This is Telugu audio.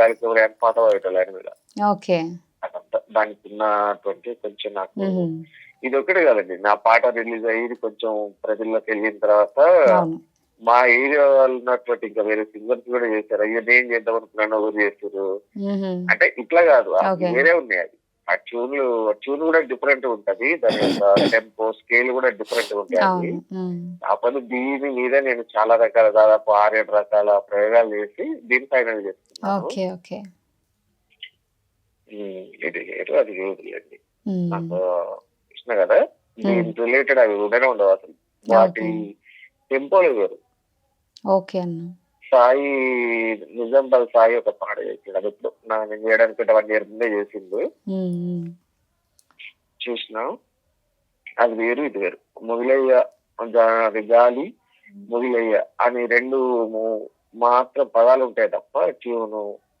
గాలికి పాట మీద ఓకే. దానికి ఉన్నటువంటి కొంచెం నాకు. ఇది ఒకటే కదండి. నా పాట రిలీజ్ అయ్యి కొంచెం ప్రజల్లోకి వెళ్ళిన తర్వాత మా ఏరియా వాళ్ళు ఉన్నటువంటి ఇంకా వేరే సింగర్స్ కూడా చేశారు. అయ్యో నేను చేద్దాం అనుకున్నాను ఎవరు చేస్తారు. అంటే ఇట్లా కాదు. వేరే ఉన్నాయి అది. ఆ ట్యూన్లు ట్యూన్ కూడా డిఫరెంట్ ఉంటది. దాని యొక్క టెంపో స్కేల్ కూడా డిఫరెంట్ ఉంటాయి. మ్మ్. కాకపోతే దీని మీద నేను చాలా రకాల దాదాపు ఆరేడు రకాల ప్రయోగాలు చేసి దీని ఫైనల్ చేస్తున్నాను. ఇది అది వేరు అండి? మ్మ్. నాకు ఇచ్చిన కదా. దీని రిలేటెడ్ అవి ఉండనే ఉండవు అసలు. వాటి టెంపోలు వేరు. ఓకే అన్న. సాయి నిజాంబాద్ సాయి ఒక పాట చేసిండు. అది ఇప్పుడు నా నేను చేయడానికి వన్ ఇయర్ ముందే మ్మ్. చూసిన? అది వేరు ఇది వేరు. మొగిలయ్య గా- అది గాలి మొగిలయ్య అని రెండు మాత్రం పదాలు ఉంటాయి తప్ప ట్యూను